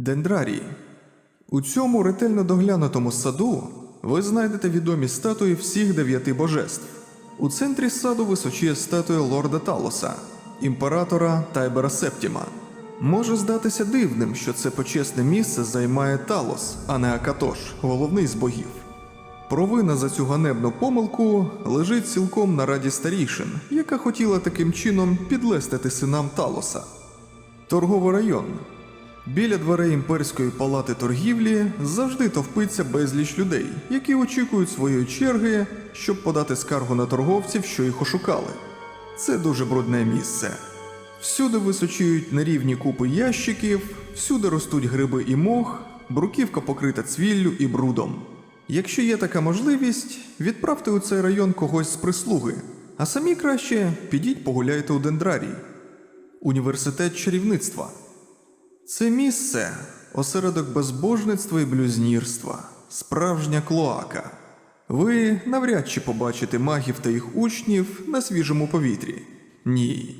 Дендрарії. У цьому ретельно доглянутому саду ви знайдете відомі статуї всіх дев'яти божеств. У центрі саду височіє статуя лорда Талоса, імператора Тайбера Септіма. Може здатися дивним, що це почесне місце займає Талос, а не Акатош, головний з богів. Провина за цю ганебну помилку лежить цілком на раді старішин, яка хотіла таким чином підлестити синам Талоса. Торговий район. Біля дверей імперської палати торгівлі завжди товпиться безліч людей, які очікують своєї черги, щоб подати скаргу на торговців, що їх ошукали. Це дуже брудне місце. Всюди височіють нерівні купи ящиків, всюди ростуть гриби і мох, бруківка покрита цвіллю і брудом. Якщо є така можливість, відправте у цей район когось з прислуги, а самі краще підіть погуляйте у дендрарії. Університет чарівництва. Це місце осередок безбожництва і блюзнірства, справжня клоака. Ви навряд чи побачите магів та їх учнів на свіжому повітрі. Ні.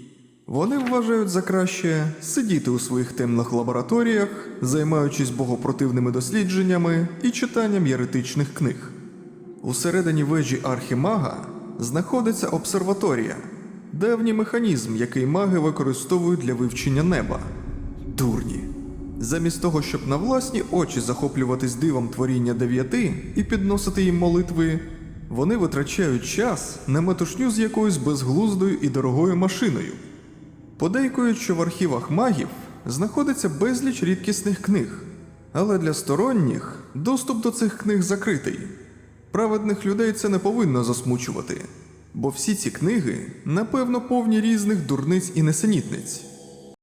Вони вважають за краще сидіти у своїх темних лабораторіях, займаючись богопротивними дослідженнями і читанням єретичних книг. Усередині вежі Архімага знаходиться обсерваторія, давній механізм, який маги використовують для вивчення неба. Дурні. Замість того, щоб на власні очі захоплюватись дивом творіння дев'яти і підносити їм молитви, вони витрачають час на метушню з якоюсь безглуздою і дорогою машиною. Подейкують, що в архівах магів знаходиться безліч рідкісних книг, але для сторонніх доступ до цих книг закритий. Праведних людей це не повинно засмучувати, бо всі ці книги, напевно, повні різних дурниць і несенітниць.